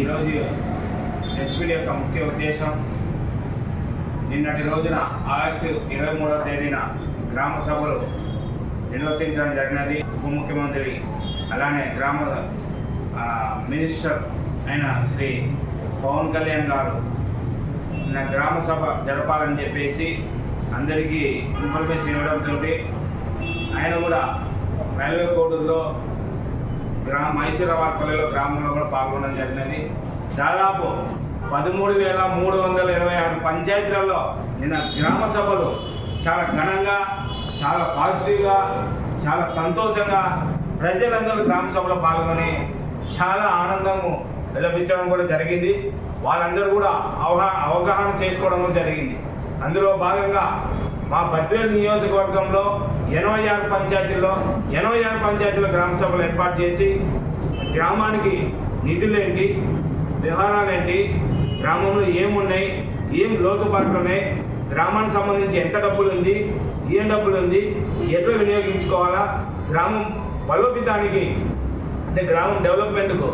ఈరోజు ఎస్పీడి యొక్క ముఖ్య ఉద్దేశం నిన్నటి రోజున ఆగస్టు ఇరవై మూడవ తేదీన గ్రామ సభలు నిర్వర్తించడం జరిగినది. ఉప ముఖ్యమంత్రి అలానే గ్రామ మినిస్టర్ అయిన శ్రీ పవన్ కళ్యాణ్ గారు నా గ్రామ సభ జరపాలని చెప్పేసి అందరికీ ఇన్ఫర్మేషన్ ఇవ్వడంతో ఆయన కూడా రైల్వే కోర్టులో గ్రామ మైసూరాబాద్పల్లిలో గ్రామంలో కూడా పాల్గొనడం జరిగినది. దాదాపు పదమూడు వేల మూడు వందల ఇరవై ఆరు పంచాయతీలలో నిన్న గ్రామ సభలు చాలా ఘనంగా చాలా పాజిటివ్గా చాలా సంతోషంగా ప్రజలందరూ గ్రామ సభలో పాల్గొని చాలా ఆనందము విలపించడం కూడా జరిగింది. వాళ్ళందరూ కూడా అవగా అవగాహన చేసుకోవడం కూడా జరిగింది. అందులో భాగంగా మా బద్వేల్ నియోజకవర్గంలో ఎనభై ఆరు పంచాయతీల్లో ఎనభై ఆరు పంచాయతీల గ్రామ సభలు ఏర్పాటు చేసి గ్రామానికి నిధులేంటి వ్యవహారాలేంటి గ్రామంలో ఏమున్నాయి ఏం లోతుపాట్లు ఉన్నాయి గ్రామానికి సంబంధించి ఎంత డబ్బులు ఉంది ఏం డబ్బులు ఉంది ఎట్లా వినియోగించుకోవాలా గ్రామం బలోపేతానికి అంటే గ్రామం డెవలప్మెంట్కు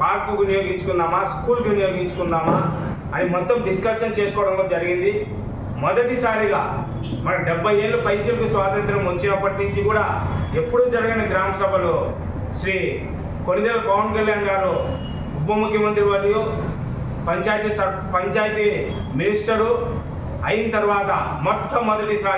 పార్కు వినియోగించుకుందామా స్కూల్కి వినియోగించుకుందామా అని మొత్తం డిస్కషన్ చేసుకోవడం జరిగింది. మొదటిసారిగా మన డెబ్బై ఏళ్ళు పైచిలకు స్వాతంత్రం వచ్చినప్పటి నుంచి కూడా ఎప్పుడు జరగని గ్రామ సభలో శ్రీ కొనిదెల పవన్ కళ్యాణ్ గారు ఉప ముఖ్యమంత్రి మరియు పంచాయతీ సర్ పంచాయతీ మినిస్టరు అయిన తర్వాత మొట్టమొదటిసారి